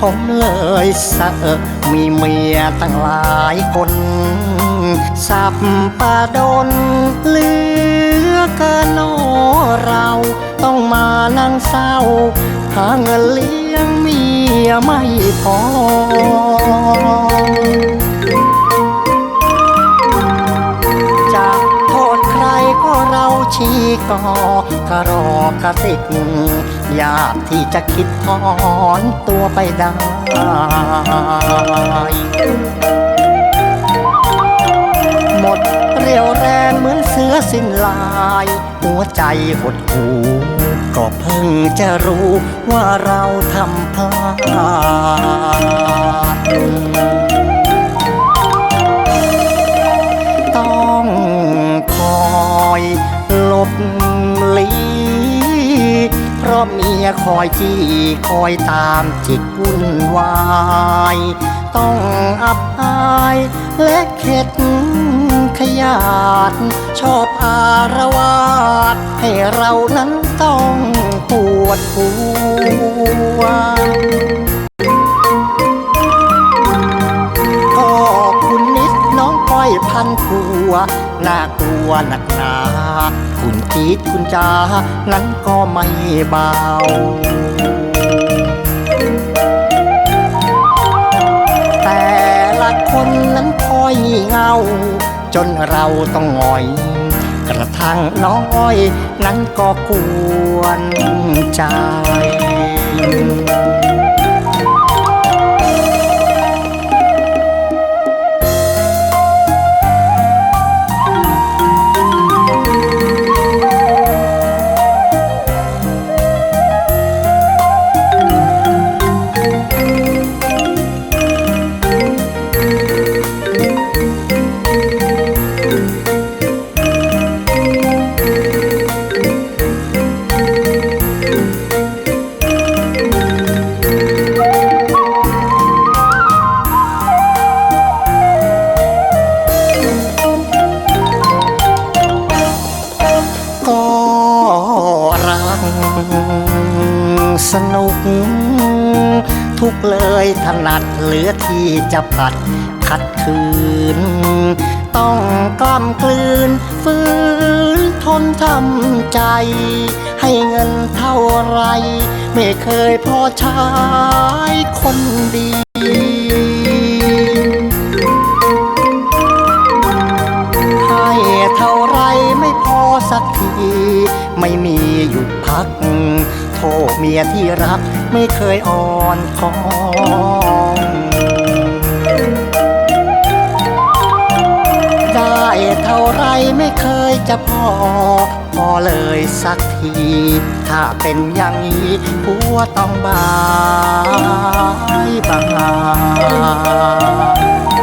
ผมเลยสะเอมีเมียตั้งหลายคน สับปะดนเลือกินอเราต้องมานั่งเศร้า หาเงินเลี้ยงเมียไม่พอ ชี้กอกระรอกระติกยากที่จะคิดถอนตัวไปได้หมดเรี่ยวแรงเหมือนเสือสิ้นลาย หัวใจหดหูก็เพิ่งจะรู้ว่าเราทำพลาด บลีเพราะเมียคอยจี้คอยตามจิตวุ่นวาย ต้องอับอายและเข็ดขยาด ชอบอารวาสให้เรานั้นต้องปวดหัวันผัวน่ากลัวหนักหนาคุณจีดคุณจานั้นก็ไม่เบาแต่ละคนนั้นคอยเงา จนเราต้องหงอย กระทั่งน้องอ้อยนั้นก็กวนใจ นุก ทุกเลยถนัดเหลือที่จะปัดขัดขืน ต้องกล้ำกลืนฝืนทนทำใจ ให้เงินเท่าไร ไม่เคยพอใช้คนดีเท่าไรไม่พอสักทีไม่มีหยุดพัก โทษเมียที่รักไม่เคยอ่อนคองได้เท่าไรไม่เคยจะพอ พอเลยสักที ถ้าเป็นอย่างนี้ผัวต้องบายบาย